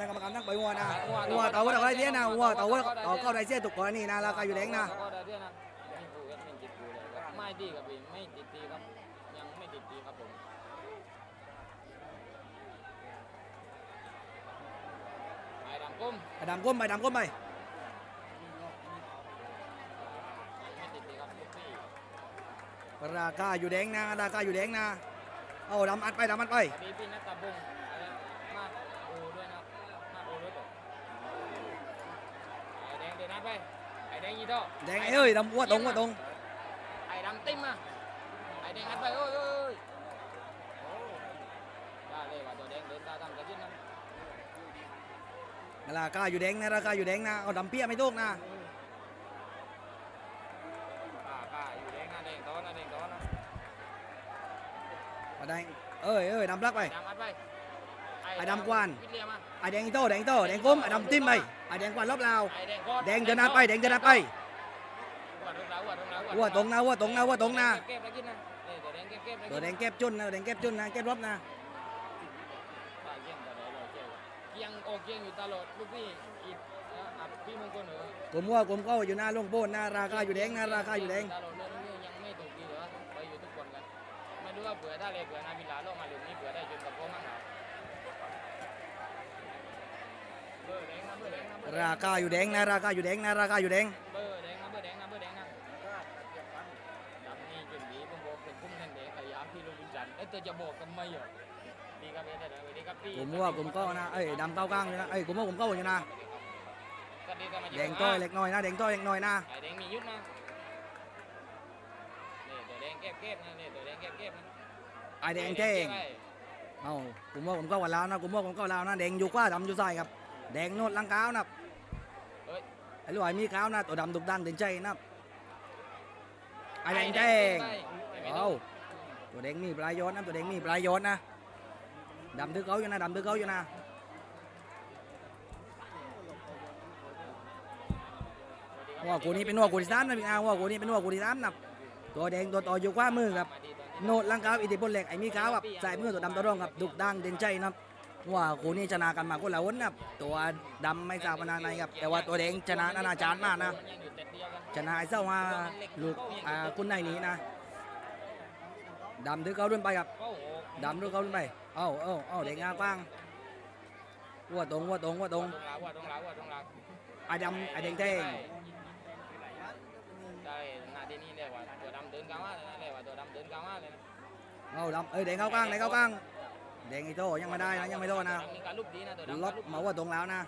นะกรรมการนักไปวัวนะวัวเต่าวัวอะไรเสียนะวัวเต่าวัวเต่าก็ได้เสียถูกกรณีนะราคาอยู่แดงนะก็ได้เรื่องนะนี่กูเอ็ดมินติดกูเลยครับไม่ดีครับพี่ไม่ติดตีครับยังไม่ติดตีครับผมไอ้ดำกุ้มไปดำก้มไปดำก้มไปไม่ติดตีครับลูกพี่ราคาอยู่แดงนะราคาอยู่แดงนะเอาดำอัดไปดำอัดไปสวัสดีพี่นัทตาบุงอะไรมากโอด้วยนะมากโอด้วยผมไอ้แดงเดิ นนัดไปไอ้แดงยีโต้แดงเอ้ยดำวัวตรงวัวตรงไอ้ดำติ้มมาไอ้แดงนัดไปโอ้ยโอ้ยโอ้ยได้เลยว่าตัวแดงเดินตาทำกระจิ้นนะราคาอยู่แดงนะราคาอยู่แดงนะเอาดำเปี้ยไม่ถูกนะป้าป้าอยู่แดงนะแดงต้อนนะแดงต้อนนะเอาแดงเอ้ยเอ้ยดำพลักไปดำอัดไป ไอ้ดำกวานวิทเลียมาไอแดงโตแดงโตแดงก้มไอดำติ้มไปไอแดงกวาดรอบลาวไอ้แดงกอแดงเดินหน้าไปแดงเดินหน้าไปหัวตรงแล้วหัวตรงแล้วหัววัวตรงนะวัวตรงนะวัวตรงนะเก็บแล้วกินนะนี่ตัวแดงเก็บเก็บตัวแดงเก็บจุนนะแดงเก็บจุนนะเก็บรอบนะป้าเกี่ยงตัวแดงเราเกี่ยงเกี่ยงออกเกี่ยงอยู่ตลอดลูกพี่อีกอับพี่มงคลเหรอกลมวัวกลมเข้าอยู่หน้าลงโบนนะราคาอยู่แดงนะราคาอยู่แดงตลอดเลยลูกพี่ยังไม่ถูกดีเหรอไปอยู่ทุกคนกันไม่รู้ว่าเผื่อได้เลยเผื่อนาบิลาโลกมาหรือนี่เผื่อได้จนกับพ่อมั่งเหรอเบอร์แดงนะเบอ ราคาอยู่แดงนะราคาอยู่แดงนะราคาอยู่แดงเบอร์แดงนะเบอร์แดงนะเบอร์แดงนะดำนี่จุดนี้ผมบอกเป็นพุ่มแทนแดงขยะพี่ลูกบุญจันทร์เอ้ยเธอจะบอกทำไมเหรอดีครับเอ้ยเดี๋ยวเดี๋ยวดีครับพี่กลมวัวกลมเข้านะเอ้ยดำเก้ากลางเลยนะเอ้ยกลมวัวกลมเข้าอยู่นะสวัสดีครับมาแดงต้อยเล็กน้อยนะแดงต้อยเล็กน้อยนะไอ้แดงมียุทธนะนี่ตัวแดงแก็บเก็บนะนี่ตัวแดงเก็บเก็บนะไอแดงแจ้งเอากลมวัวกลมเข้าวันแลาวนะกลมวัวกลมเข้าลาวนะแดงอยู่กว่าดำอยู่ใส่ครับแดงโนดลังก้าวนะ ไอ้ลูกไอ้มีก้าวนะตัวดำดุกดันเต็นใจนะไอแดงแจ้งเอาตัวแดงมีปลายย้อนนะตัวแดงมีปลายย้อนนะดำตื้อเขาอยู่นะดำตื้อเขาอยู่นะว่ากูนี้เป็นว่ากูที่สามนะพี่อาว่ากูนี้เป็นว่ากูที่สามนะตัวแดงตัวต่ออยู่ขวามือครับโนดลังกาวอิทธิพลเหล็กไอ้มีขาวครับใส่มือตัวดำตัวรองครับดุกดังเด่นใจนะครับ ว่ากูนี้ชนะกันมาคนละวนนะครับตัวดำไม่ทราบมานานไหนครับ แต่ว่าตัวแดงชนะนานาจารย์มากนะ ชนะไอ้เจ้ามาลูกอ่าคุณนายนี้นะดำตื้อเขาด้วยไปครับดำด้วยเขาไป เอ้าเอ้าเอ้าเด็กงากว้างวัวตรงวัวตรงวัวตรงตรงลาวตรงลาวตรงลาวไอ้ดำไอ้แดงแดงได้นาทีนี้เลยว่าตัวดำเดินกลางว่าเลยนะเลยว่าตัวดำเดินกลางว่าเลยนะเอาดำเอ้ยแดงเข้ากลางแดงเข้ากลาง แดงอ้โตยังไม่ได้นะยังไม่โตนะมีการลุกดีนะตัวดำล็อกมาวัวตรงแล้วนะ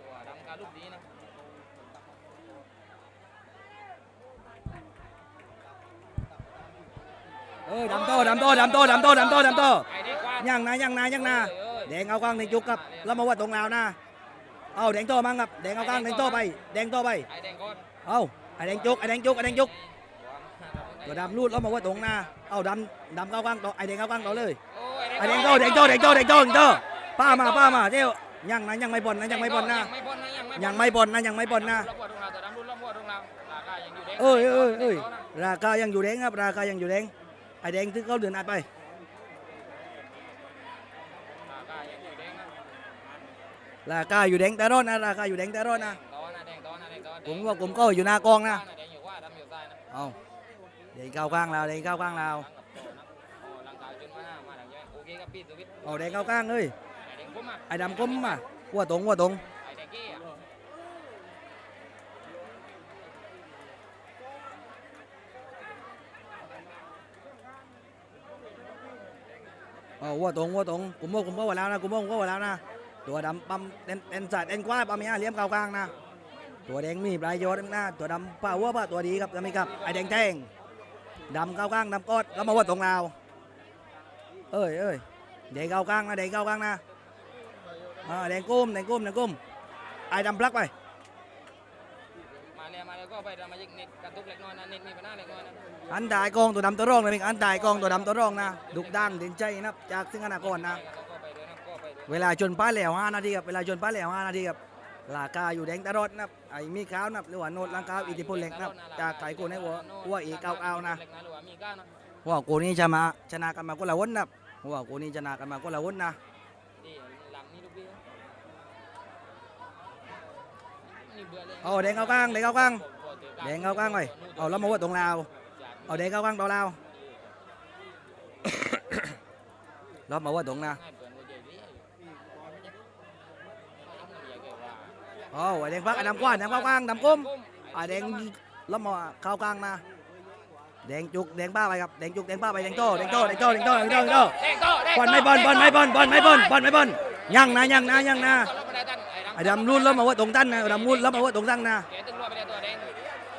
ตัวดำการลุกดีนะเอ้ยดำโตดำโตดำโตดำโตดำโตดำโตไอ้เด็กว่ายังนะยังนะยังนะแดงเอากลางในจุกครับแล้วมาวัวตรงแล้วนะเอาแดงโตมั่งครับแดงเอากลางแดงโตไปแดงโตไปไอ้แดงก้อนเอาไอแดงจุกไอแดงจุกไอแดงจุกตัวดำรูดแล้วมาวัวตรงนะเอาดำดำเข้ากลางต่อไอแดงเข้ากลางต่อเลย ไอ้แดงโตแดงโตแดงโตแดงโตแดงโตป้ามาป้ามาเจ้ายังนะยังไม่บอลนะยังไม่บอลนะ ยังไม่บอลนะยังไม่บอลนะยังไม่บอลนะรอบวัวตรงลาวตัวดำรุ่นรอบวัวตรงลาวราคายังอยู่แดงเอ้ยเอ้ยเอ้ยราคายังอยู่แดงครับ ราคายังอยู่แดงไอ้แดงที่เขาเดือนอัดไปราคายังอยู่แดงนะราคาอยู่แดงแต่รอดนะราคาอยู่แดงแต่รอดนะตอนนะแดงตอนนะแดงตอนผมว่าผมก็อยู่หน้ากองนะแดงอยู่ว่าดำอยู่ใต้นะเอาแดงเข้าข้างเราแดงเข้าข้างเรา ใช่ไหมโอเคครับพี่สุวิทย์เอาแดงเข้าข้างเอ้ยไอ้แดงก้มอะไอ้ดำก้มมาวัวตรงวัวตรงไอ้แดงเก้อะเอาวัวตรงวัวตรงผมว่าผมก็ว่าแล้วนะผมว่าผมก็ว่าแล้วนะตัวดำปั๊มเอ็นเอ็นสายเอ็นกว้าปั๊มเนี้ยเลี้ยมเข้าข้างนะตัวแดงมีปลายโยนนะตัวดำป้าวัวป้าตัวดีครับจะมีครับไอ้แดงแทงดำเข้าข้างดำกอดแล้วมาวัวตรงเราเอ้ยเอ้ย แดงเข้าข้างนะแดงเข้าข้างนะอ่าแดงก้มแดงก้มแดงก้มไอ้ดำพลักไปมาเลยมาเลยก็ไปดำมายิงเน็ตกระตุกเล็กน้อยนะเน็ตมีปัญหาเล็กน้อยนะอันตายกองตัวดำตัวร่องเลยอันตายกองตัวดำตัวร่องนะดุกดังเด่นใจนะครับจากซึ่งอนาคตนะก็ไปเลยนะก็ไปเลยเวลาชนป้าแหล้วห้านาทีครับเวลาชนป้าแหล้วห้านาทีครับราคาอยู่แดงตลอดนะครับไอ้มีขาวนะครับหรือว่าโนดลังกาวอิทธิพลเหล็กนะครับจากไก่โกนให้หัวหัวอีเก้าเอานะเล็กน้อยหรือว่ามีก้าวนะหัวโกนี้จะมาชนะกันมาคนละวนนะครับหั วโกนี้ชนะกันมาคนละวนนะนี่หลังนี่ลูกพี่รเอาแดงเข้ากลางแดงเข้ากลางแดงเข้ากลางไปเอาแล้วมาว่าตรงลาวเอาแดงเข้ากลางต่อลาวแล้วมาว่าตรงนะเอาไอ้แดงพักไอ้ดำกว้านแดงเข้ากลางดำก้มไอ้แดงแล้วมาเข้ากลางนะ แดงจุกแดงป้าไปครับแดงจุกแดงป้าไปแดงโตแดงโตแดงโตแดงโตแดงโตแดงโตบอลไม่บอลบอลไม่บอลบอลไม่บอลบอลไม่บอลยังนะยังนะยังนะไอ้ดำรุ่นแล้วมาว่าตรงตั้นนะไอ้ดำรุ่นแล้วมาว่าตรงตั้งนะแกตึงรัวไปได้ตัวแดง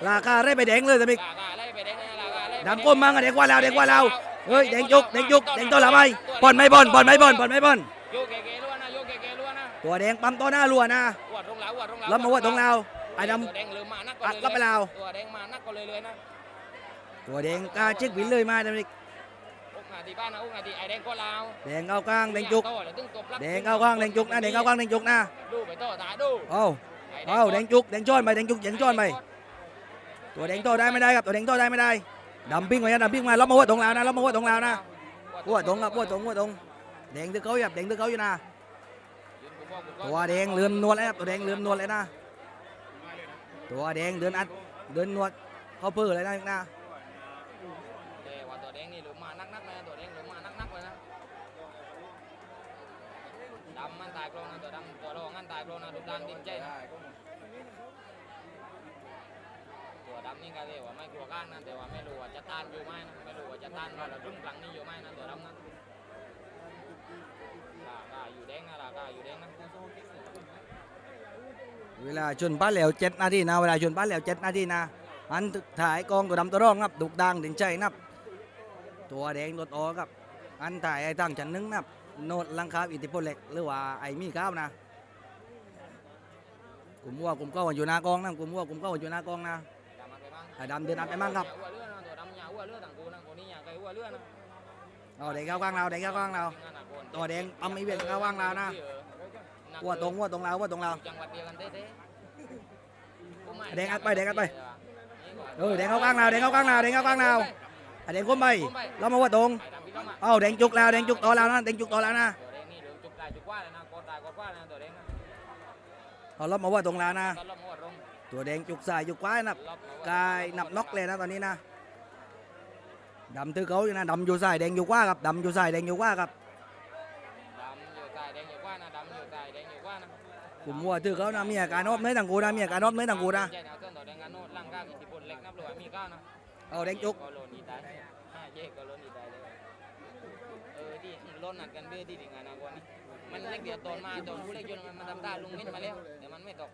ราคาได้ไปแดงเลยสมิกลากาไล่ไปแดงนะลากาไล่ไปดำก้มมั่งอะแดงกว่าเราแดงกว่าเราเฮ้ยแดงจุกแดงจุกแดงโตละไปบอลไม่บอลบอลไม่บอลบอลไม่บอลโยกเก๋ๆล้วนนะโยกเก๋ๆล้วนนะตัวแดงปั๊มตัวหน้ารัวนะอวดตรงหลังอวดตรงหลังแล้วมาว่าตรงเราไอ้ดตัวแดงเริ่มมานักอัดรับไปแล้ว ตัวแดงมานักก็เลยเลยนะำ ตัวแดงกล้าเช็คบินเลยมาสมิกอกหาที่บ้านนะอกหาที่ไอ้แดงก็ลาวแดงเข้ากลางแดงจุกโต้เลยตึ้งตบรับแดงเข้ากลางแดงจุกนะแดงเข้ากลางแดงจุกนะดูไปโต้ตาดูเอาเอาแดงจุกแดงจ้อนไปแดงจุกแดงจ้อนไปตัวแดงโตได้ไม่ได้ครับตัวแดงโตได้ไม่ได้ดำปิ้งมาดำปิ้งมาแล้วมาว่าตรงเรานะแล้วมาว่าตรงเรานะว่าตรงครับว่าตรงว่าตรงแดงตึกเขาแบบแดงตึกเขาอยู่นะตัวแดงเลื่อมนวลแล้วครับตัวแดงเลื่อมนวลเลยนะตัวแดงเดินอัดเดินนวดเขาเพื่ออะไรนะนะ แต่ว่าตัวแดงนี่เริ่มมานักนักๆเลยนะตัวแดงเริ่มมานักนักๆเลยนะดำมันตายโปรงนะตัวดำตัวรองมันตายโปรงนะดูดันดิ้นใจนะ ตัวดำนี่ก็เรียกว่าไม่กลัวก้างนะแต่ว่าไม่รู้ว่าจะต้านอยู่ไหมนะไม่รู้ว่าจะต้านว่าเรารุ่งกลางนี่อยู่ไหมนะตัวดำนะราคาอยู่แดงนะราคาอยู่แดงนะเวลาชนป้าเหลวเจ็ดนาทีนะเวลาชนป้าเหลวเจ็ดนาทีนะอันถ่ายกองตัวดำตัวร้องครับดุกดังถึงใจนับ ตัวแดงตัวโตครับ อันถ่ายไอ้ตั้งชั้นหนึงนับ โนดลังคาอิทธิพลเหล็กหรือว่าไอ้มีข้าวนะกลุ่มวัวกลุ่มเก้าอยู่หน้ากองนะกลุ่มวัวกลุ่มเก้าอยู่หน้ากองนะดำมันไปบ้างไอ้ดำเดินอัดไปมั่งครับอย่าอ้วนเลือดนะตัวดำอย่าอ้วนเลือดต่างกูนะคนนี้อย่าไกลอ้วนเลือดนะเอาแดงเข้ากลางเราแดงเข้ากลางเราตัวแดงปั๊มอีเวนต์เข้าว่างเรานะวัวตรงวัวตรงเราวัวตรงเราจังหวัดเดียวกันเต้ๆแดงอัดไปแดงอัดไปเออแดงเข้ากลางเราแดงเข้ากลางเราแดงเข้ากลางเราไอ้แดงก้มไปเรามาวัวตรง ไปดำพี่น้องอะเอาแดงจุกแล้วแดงจุกต่อแล้วนะแดงจุกต่อแล้วนะตัวแดงนี่เดี๋ยวจุกตายจุกว่าเลยนะกดตายกดว่าเลยนะตัวแดงนะเอาเรามาวัวตรงแล้วนะ ตอนรอบหัวตรงตัวแดงจุกสายจุกขวานับรอบหัวกายนับน็อกเลยนะตอนนี้นะดำตือเขาอยู่นะดำอยู่สายแดงอยู่ขวาครับดำอยู่สายแดงอยู่ขวาครับดำอยู่ใต้แดงอยู่กว่านะดำอยู่ใต้แดงอยู่กว่านะกลุ่มวัวตือเขานะมีอาการนอบเนื้อต่างกูนะมีอาการนอบเนื้อต่างกูนะใช่นะต้นตัวแดงกันโน่นร่างกายอิทธิพลเล็กนับเลยว่ามีก้าวนะเอาแดงจุก ก็โลนอีตายห้าเย่ก็โลนอีตายเลย เออที่โลนนัดกันเบี้ยที่ถึงงานนะกวนนี่มันเล็กเดียวตอนมาตอนผู้เล็กจนมันทำตาลุงเม็ดมาแล้วแต่มันไม่ตก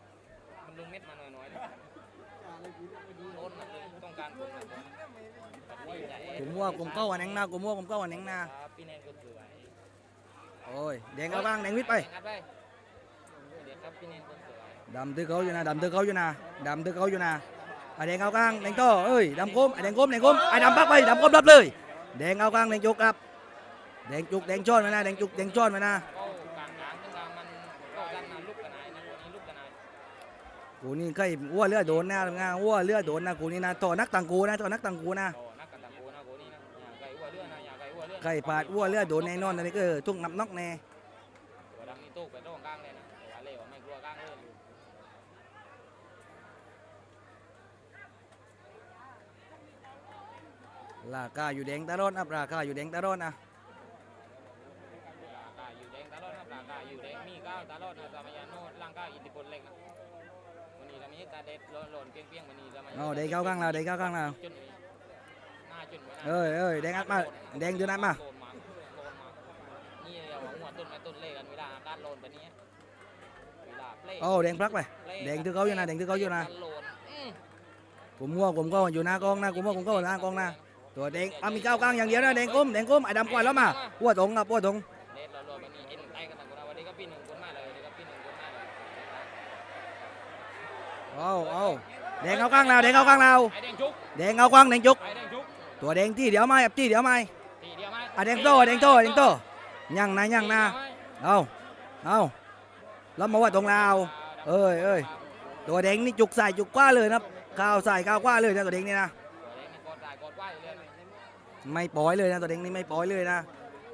มันลุงเม็ดมาหน่อยๆนะโลนมันเลยต้องการคนมาก่อนดีใจกลุ่มวัวกลุ่มเก้าวันแหงนากลุ่มวัวกลุ่มเก้าวันแหงนาพี่แนนก็สวยโอ้ยแดงเข้ากลางแดงวิทย์ไปแดงครับพี่แนนก็สวยดำตือเขาอยู่นะดำตือเขาอยู่นะดำตือเขาอยู่นะไอแดงเข้ากลางแดงโตเอ้ยดำก้มไอแดงก้มแดงก้มไอดำปักไปดำก้มรับเลยแดงเข้ากลางแดงจุกครับ แดงจุกแดงช้อนไว้นะแดงจุกแดงช้อนไว้นะก็กลางกลางตั้งมันก็ด้านลุกกันนะลุกกันไหนกูนี่เคยวัวเลือดโดนนะงานวัวเลือดโดนนะกูนี่นะต่อนักตังกูนะต่อนักตังกูนะโอ้นักกันตังกูนะกูนี่นะอย่าไก่อ้วนเลือดนะอย่าไก่อ้วนเลือดใครปาดวัวเลือดโดนแน่นอนอันนี้ก็ทุ่งนับนอกแน่ตัวดำนี่ตู้ไปตรงกลางเลยนะแต่ว่าเล่ว่าการาคาอยู่แดงตะรอนนะราคาอยู่แดงตะรอนนะ ร่างกายอยู่แดงตล อดนะร่างกายอยู่แดงมีก้าวตลอดนะสมัยโน้ร่างกายอิทธิพลเล็กนะวันนี้เรามีตาเด็ดหล่นเปี้ยงเปี้ยงวันนี้สมัยเอาแดงเข้าข้างเราแดงเข้าข้างเราจุดนี้หน้าจุดเอ้ยเอ้ยแดงอัดมาแดงเดือนอัดมาโลนมาโลนมานี่เราหัวต้นไม้ต้นเล่กันเวลาอากาศโลนแบบนี้เวลาเปล่โอ้แดงพลักไปแดงที่เขาอยู่นะแดงที่เขาอยู่นะโลนอืมกลุ่มวัวกลุ่มก็อยู่หน้ากองนะกลุ่มวัวกลุ่มก็อยู่หน้ากองนะตัวแดงอะมีก้าวกลางอย่างเดียวนะแดงก้มแดงก้มไอ้ดำกว่าแล้วมาวัวตรงครับวัวตรง เอาเอาแดงเข้าข้างเราแดงเข้าข้างเราไอ้แดงจุกแดงเข้าข้างแดงจุกไอ้แดงจุกตัวแดงที่เดี๋ยวมาแอบที่เดี๋ยวมาทีเดียวไหมอะแดงโตแดงโตแดงโตยังนะยังนะเอาเอาแล้วมาว่าตรงเราเอ้ยเอ้ยตัวแดงนี่จุกใส่จุกกว้าเลยนะข้าวใส่ข้าวกว้าเลยนะตัวแดงนี่นะตัวแดงนี่กดได้กดไหวเลยไม่ปล่อยเลยนะตัวแดงนี่ไม่ปล่อยเลยนะ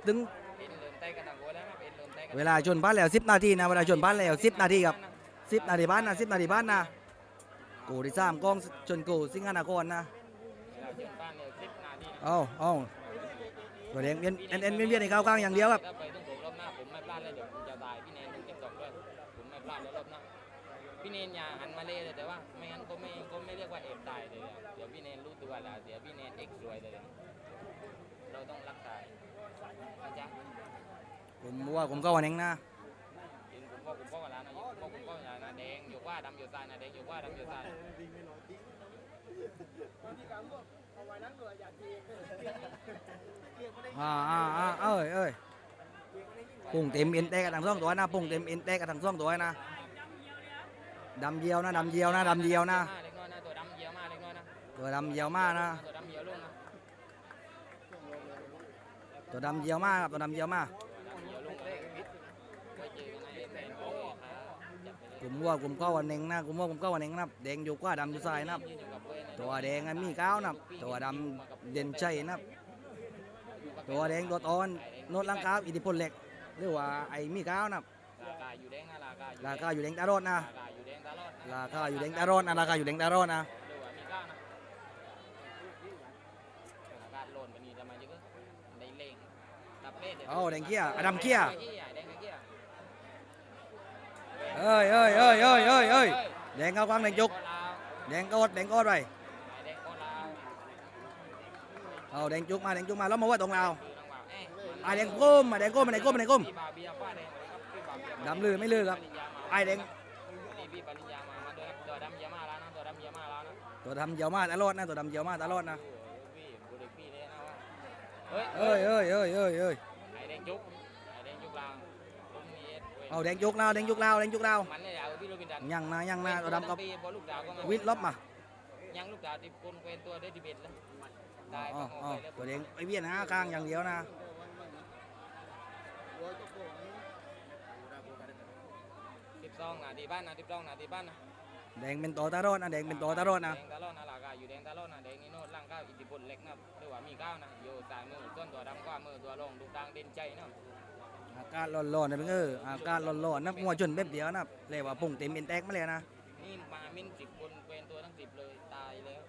ถึงเอ็นเริ่มไตกันต่างกันแล้วนะเอ็นเริ่มไตกันเวลาชนพันแล้วสิบนาทีนะเวลาชนพันแล้วสิบนาทีครับสิบนาทีบ้านนะสิบนาทีบ้านนะ กูที่สามกล้องชนกูสิงห์นครนะเราเชื่อบ้านเนี่ยสิบนาทีเอาเอาตัวแดงเวียนเอ็นเอ็นเวียนเวียนในก้าวกลางอย่างเดียวครับถ้าไปต้องถูกรอบหน้าผมไม่พลาดเลยเดี๋ยวผมจะตายพี่เนนต้องเก็บตกด้วยผมไม่พลาดแล้วรอบหน้าพี่เนนอย่าหันมาเล่เลยแต่ว่าไม่งั้นก็ไม่ก็ไม่เรียกว่าเอบตายเลยอะเดี๋ยวพี่เนนรู้ตัวแล้วเดี๋ยวพี่เนนเอ็กซ์รวยเลยเราต้องรักษาอาจารย์ผมว่าผมก็วันเองนะเห็นผมก็ผมก็ว่าร้าน นะผมก็ผมก็อย่านะแดงอยู่ว่าดำอยู่ซ้ายนะแดงอยู่ว่าดำอยู่ซ้ายอ่าอ่าอ่าเอ้ยเอ้ยปุ่งเต็มเอ็นเตะกันทั้งสองตัวนะปุ่งเต็มเอ็นเตะกันทั้งสองตัวนะดำเยียวนะดำเยียวนะดำเยียวนะเล็กน้อยนะตัวดำเยอะมากเล็กน้อยนะตัวดำเยียวมากนะตัวดำเยอะลงนะตัวดำเยียวมากครับตัวดำเยียวมาก ดำเยอะลงเลยไปเจอกันในแฟนโอ้ยครับ จับไปเลยผมว่าผมก็วันเองนะผมว่าผมก็วันเองนะแดงอยู่กว่าดำอยู่ซ้ายนะยืนอยู่กับเว้ยนะตัวแดงอะมีก้าวนะตัวดำเด่นใจนะตัวแดงตัวตอนโนดลังกาวอิทธิพลเหล็กหรือว่าไอ้มีก้าวนะราคาอยู่แดงนะราคาอยู่ราคาอยู่แดงตลอดนะราคาอยู่แดงตลอดนะราคาอยู่แดงตลอดนะราคาอยู่แดงตลอดนะหรือว่ามีก้าวนะราคาโลนไปนี่ทำไมเยอะได้เล่งตับเล่ดี๋ยวเอาแดงเกี้ยอดัมเกี้ยแดงเกี้ยแดงเกี้ย เอ้ยเอ้ยเอ้ยเอ้ยเอ้ยเอ้ยแดงก้าควางแดงจุกแดงกอดแดงกอดไปเอาแดงจุกมาแดงจุกมาแล้วมาว่าตรงเราคือน้องบ่าวไอแดงก้มมาแดงก้มมาแดงก้มมาแดงก้มดงเลยครับพี่บาเบียดำลือไม่ลือครับไอแดงตัวดำเยอะมาแล้วนะตัวดำเยอะมาแล้วนะตัวดำเยียวมาตลอดนะตัวดำเยียวมาตลอดนะพี่บุรีพี่เนี่ยนะเอ้ยเอ้ยเอ้ยเอ้ยเอ้ยไอแดงจุกไอ้แดงจุกลาวผมมี เอ็ดเว้ยเอาแดงจุกเราแดงจุกเราแดงจุกเรามันเนี่ยเอาพี่โรบินดันยังนะยังนะตัวดำกับปีพอลูกดาวก็มาวิทย์ลบมายังลูกดาวที่คนเกวนตัวได้ดีเบ็ดแล้วอ๋ได้อปังออ๋ออกไปแล้วตัวแดงไอเวียนหากลางอย่างเดียวนะสิบสองนาทีบ้านนะสิบสองนาทีบ้านนะแดงเป็นตัวตลอดนะแดงเป็นตัวตลอดนะแดงตลอดนะลากาอยู่แดงตลอดนะแดงนี่โน่นร่างก้าวอิทธิพลเล็กนะหรือว่ามีก้าวนะอยู่สายมือส่วนตัวดำก็มือตัวลงดูดังเด่นใจนะ อากาศร้อนๆนะเพื่อนเอออากาศร้อนๆนะมัวจนแป๊บเดียวนะเลยว่าปุ่งเต็มเป็นแตกมาเลยนะนี่มามินสิบคนเป็นตัวทั้งสิบเลยตายแล้ว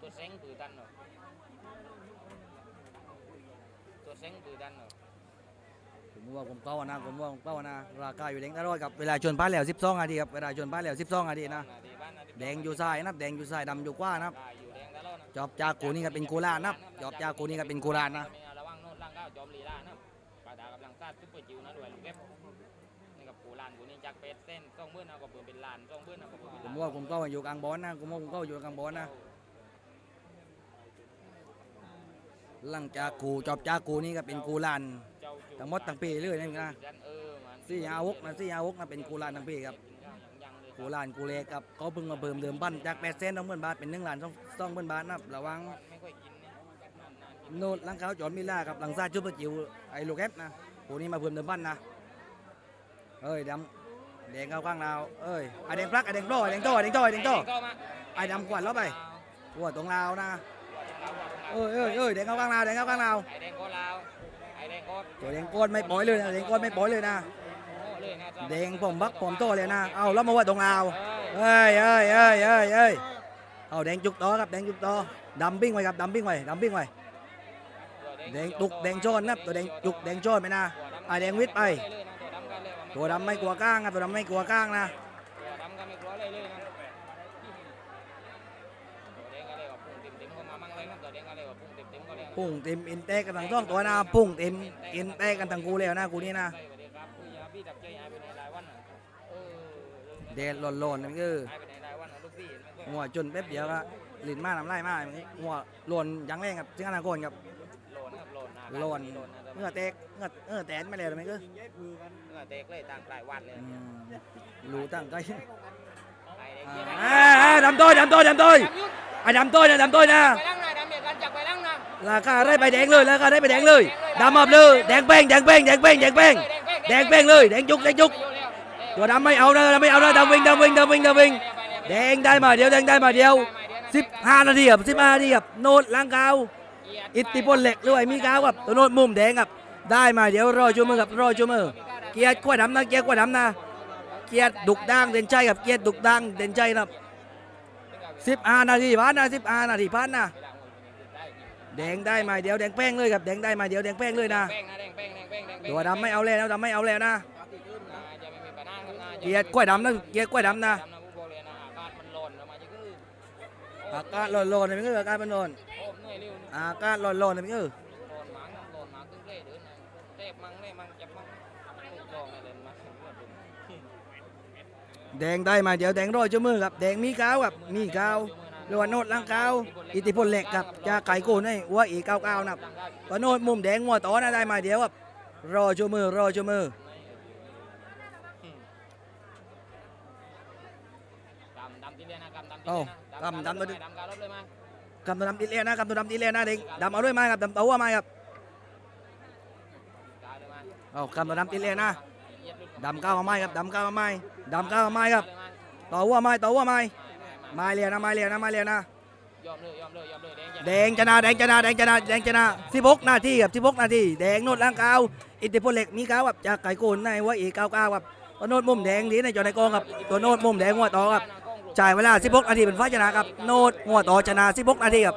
ตัวเซ้งปือดันเหรอตัวเซ้งปือดันเหรอผมว่าผมเป้านะผมว่าผมเป้านะราคาอยู่แดงตลอดกับเวลาชนป้าแล้ว12นาทีครับเวลาชนป้าแล้ว12นาทีนะนาทีบ้านนะแดงอยู่ซ้ายนะแดงอยู่ซ้ายดำอยู่ขวานะลากาอยู่แดงตลอดนะจอบจากกูนี่ก็เป็นกูลานนะจอบจากกูนี่ก็เป็นกูลานนะระวังโน่นร่างก้าวจอมลีลานะปาดซุปเปอร์จิ๋วนะด้วยลูกเก็บนี่กับปูลานกูนี่จากเป็ดเส้นสองเบื้อนเอากับเปืนเป็นลานสองเบื้อนเอากับเปืนเป็นผลานมว่าผมก็อยู่กลางบอลนะผมว่าผมก็อยู่กลางบอลนะหลังจากกูจอบจากกูนี่ก็เป็นกูลานเจ้าจูทั้งหมดทั้งปีเลยนี่นะยันเออมันสี่ยาหกนะสี่ยาหกนะเป็นกูลานทั้งปีครับยังๆเลยกูลานกูเล็กครับเขาเพิ่งมาเพิ่มเดิมพันจากแปดเซนต้องเมื่นบาทเป็นหนึ่งล้านสองสองหมื่นบาทนะครับระวัง ไม่ค่อยกินเนี่ยนานๆกินโนดหลังเขาจอดมิล่าครับหลังซาจุบเปอร์จิ๋วไอ้ลูกแอปนะ กูนี่มาเพิ่มเดิมพันนะ เอ้ยดำแดงเข้าข้างเราเอ้ยไอแดงพลักไอแดงโต้ไอแดงโต้ไอแดงโต้ไอแดงโต้ก็มาไอดำกวาดแล้วไปหัวตรงเรานะ เอ้ยเอ้ยเอ้ยแดงเข้าข้างเราแดงเข้าข้างเราไอแดงก็ลาวไอแดงก็ตัวแดงโกนไม่ปล่อยเลยนะแดงโกนไม่ปล่อยเลยนะโง่เลยนะจ๊ะแดงผมบักผมโตเลยนะ เอาแล้วมาว่าตรงเราเอ้ยเอ้ยเอ้ยเอ้ยเอ้ยเอ้ยเอาแดงจุกต่อครับแดงจุกต่อดำปิ้งไว้ครับดำปิ้งไว้ดำปิ้งไว้ แดงตุกแดงโจนนะตัวแดงยุกแดงโจนไปนะไอ่าแดงวิทย์ไป ตัวดำไม่กลัวก้างนะตัวดำไม่กลัวก้างนะพุ่งเต็มอินเตกันทั้งต้องตัวนะพุ่งเต็มอินเตกันทั้งกูแล้วนะกูนี่นะเดดหล่นหล่นมันคือหัวจนแป๊บเดียวละหลินมากน้ำไล่มาอย่างนี้หัวหล่นยังแรงกับถึงอนาคตครับ ครับโลนนะโลนโลนนะเหงื่อแตกเหงื่อเออแตนไม่เลยไหมคือเงื่อเด็กเลยต่างปลายวันเลยอืมรู้ตั้งใจไอ้เด็กอ่าเหี้ยนะอ่าอ่าดำโต้ยดำโต้ยดำโต้ยดำยุดไอ้ดำโต้ยนะดำโต้ยนะไปล้างหน้าดำเด็กกันจับไปล้างหน้าราคาได้ไปแดงเลยราคาได้ไปแดงเลยดำอับเลยแดงเป้งแดงเป้งแดงเป้งแดงเป้งแดงเป้งเลยแดงจุกแดงจุกตัวดำไม่เอานะดำไม่เอานะดำวิ่งดำวิ่งดำวิ่งดำวิ่งแดงได้มาเดียวแดงได้มาเดียวสิบห้านาทีครับสิบห้านาทีครับโนดล้างกาว อิทธิพลเหล็กด้วยมีกาวครับตัวโนดมุมแดงครับ ได้มาเดี๋ยวรอชูมือครับรอชูมือเกียร์กล้วยดำนะเกียร์กล้วยดำนะเกียร์ดุกดังเด่นใจครับเกียร์ดุกดังเด่นใจนะครับสิบห้านาทีพันนะสิบห้านาทีพันนะเวลาหมดมันคือได้จริงแดงได้มาเดียวแดงแป้งเลยครับแดงได้มาเดียวแดงแป้งเลยนะแป้งนะแดงแป้งแดงแป้งแดงแป้งตัวดำไม่เอาแล้วนะดำไม่เอาแล้วนะน่าจะไม่มีปัญหาครับน่าจะเกียร์กล้วยดำนะเกียร์กล้วยดำนะดำนะผู้บอกเลยนะอากาศมันร้อนแล้วมาจะคืออากาศร้อนๆเลยมันก็อากาศมันร้อน โอ้เหนื่อยเร็วนะอากาศร้อนๆเลยมันก็ร้อนมากร้อนมากตึ้งเร่เดินนะเทพมังเร่มังจับมังถูกต้องเลยเดินมาแดงได้มาเดียวแดงร้อยชั่วมือครับแดงมีขาวครับมีขาวเรียกว่าโนดลังขาวอิทธิพลเหล็กครับจะไก่โกนให้หัวอีเก้าเก้านะครับก็โนดมุมแดงหัวต่อนะได้มาเดียวครับรอชั่วมือรอชั่วมือ ดำดำที่เรียนนะดำดำที่โอ้เรียนนะดำดำดำดำการรถเลยมา กำตัวดำติเลียนะกำตัวดำติเลียนะเด็กดำเอาด้วยไหมครับดำเตัวไหมครับเอากำตัวดำติเลียนะดำก้าวมาไหมครับดำก้าวมาไหมดำก้าวมาไหมครับต่อหัวไหมต่อหัวไหมไม้เลียนะไม้เลียนะไม้เลียนะเลยยอมเลยยอมเลยแดงแดงชนะแดงชนะแดงชนะแดงชนะ16นาทีครับ16นาทีแดงโนดล่างกาวอิทธิพลเหล็กมีขาวครับจากไก่โกนในหัวอีเก้าเก้าครับตัวโนดมุมแดงดีในจอในกองครับตัวโนดมุมแดงหัวต่อครับ จ่ายเวลา16นาทีเป็นฝ่ายชนะครับ โนดหัวต่อชนะ16นาทีครับ